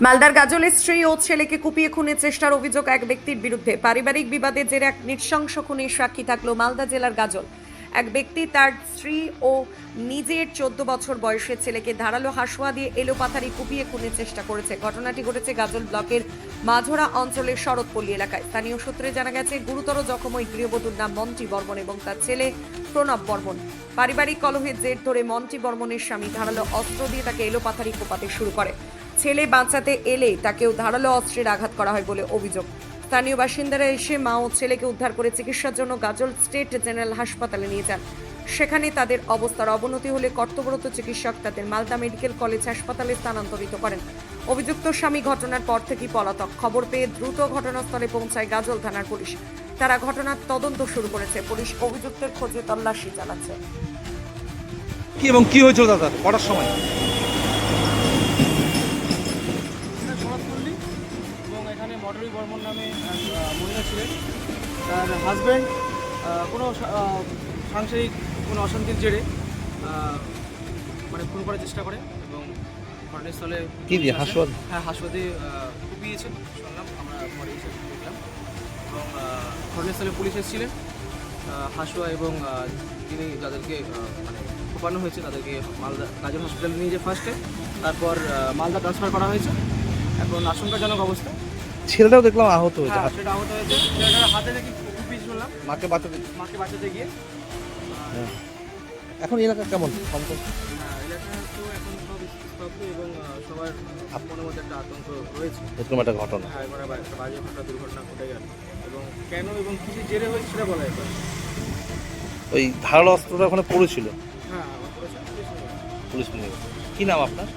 মালদার গাজলের স্ত্রী ও ছেলেকে কুপিয়ে খুনের চেষ্টার অভিযোগ এক ব্যক্তির বিরুদ্ধে। পারিবারিক বিবাদের জেরে এক নৃশংস খুনের সাক্ষী থাকল মালদা জেলার গাজল। এক ব্যক্তি তার স্ত্রী ও নিজের চোদ্দ বছর বয়সের ছেলেকে ধারালো হাসুয়া দিয়ে এলোপাথারি কুপিয়ে খুনের চেষ্টা করেছে। ঘটনাটি ঘটেছে গাজল ব্লকের মাঝোরা অঞ্চলের শরৎপল্লী এলাকায়। স্থানীয় সূত্রে জানা গেছে, গুরুতর জখম ওই গৃহবধূর নাম মন্টি বর্মন এবং তার ছেলে প্রণব বর্মন। পারিবারিক কলহের জের ধরে মন্টি বর্মনের স্বামী ধারালো অস্ত্র দিয়ে তাকে এলোপাথারি কোপাতে শুরু করে। ছেলে বাঁচাতে এলে তাকেও ধারালো অস্ত্রের আঘাত করা হয় বলে অভিযোগ। স্থানীয় বাসিন্দারা এসে মা ও ছেলেকে উদ্ধার করে চিকিৎসার জন্য গাজল স্টেট জেনারেল হাসপাতালে নিয়ে যান। সেখানে তাদের অবস্থার অবনতি হলে কর্তব্যরত চিকিৎসক তাদের মালদা মেডিকেল কলেজ হাসপাতালে স্থানান্তরিত করেন। অভিযুক্ত স্বামী ঘটনার পর থেকেই পলাতক। খবর পেয়ে দ্রুত ঘটনাস্থলে পৌঁছায় গাজল থানার পুলিশ। তারা ঘটনার তদন্ত শুরু করেছে। পুলিশ অভিযুক্তের খোঁজে তল্লাশি চালাচ্ছে। কি এবং কি হয়েছিল দাদা? কটার সময় এখানে শরৎপল্লী মডারি বর্মন নামে মহিলা ছিলেন। তার হাজব্যান্ড কোনো সাংসারিক কোনো অশান্তির জেরে মানে খুন করার চেষ্টা করে এবং ঘটনাস্থলে কি দিয়ে। হাসুয়া? হ্যাঁ হাসপাতে কুপিয়েছেন। শুনলাম আমরা পরে এসে দেখলাম। এবং ঘটনাস্থলে পুলিশ এসেছিলেন। হাসুয়া এবং তিনি যাদেরকে মানে কোপানো হয়েছে। তাদেরকে মালদা গাজল হসপিটালে নিয়ে যায় ফার্স্টে তারপর মালদা ট্রান্সফার করা হয়েছে। এখন আশঙ্কাজনক অবস্থা। ছেলেটাও দেখলাম আহত হয়েছে। হ্যাঁ সেটা আহত হয়েছে। ছেলেটার হাতে নাকি কুপিয়ে শুনলাম। মাকে বাঁচাতে মাকে বাঁচাতে গিয়ে। এখন এলাকা কেমন? কম কম? হ্যাঁ এলাকা তো এখন সব স্তব্ধ এবং আহ, সবার মনের মধ্যে একটা আতঙ্ক রয়েছে। এরকম একটা ঘটনা। হ্যাঁ এবার আবার একটা বাজে ঘটনা দুর্ঘটনা ঘটে গেল। এবং কেন এবং কিছু জেরে হয়েছে সেটা বলা যায় না। ওই ধারালো অস্ত্রটা ওখানে পড়েছিল। হ্যাঁ আমার পুলিশ নিয়ে গেছে। কি নাম আপনার?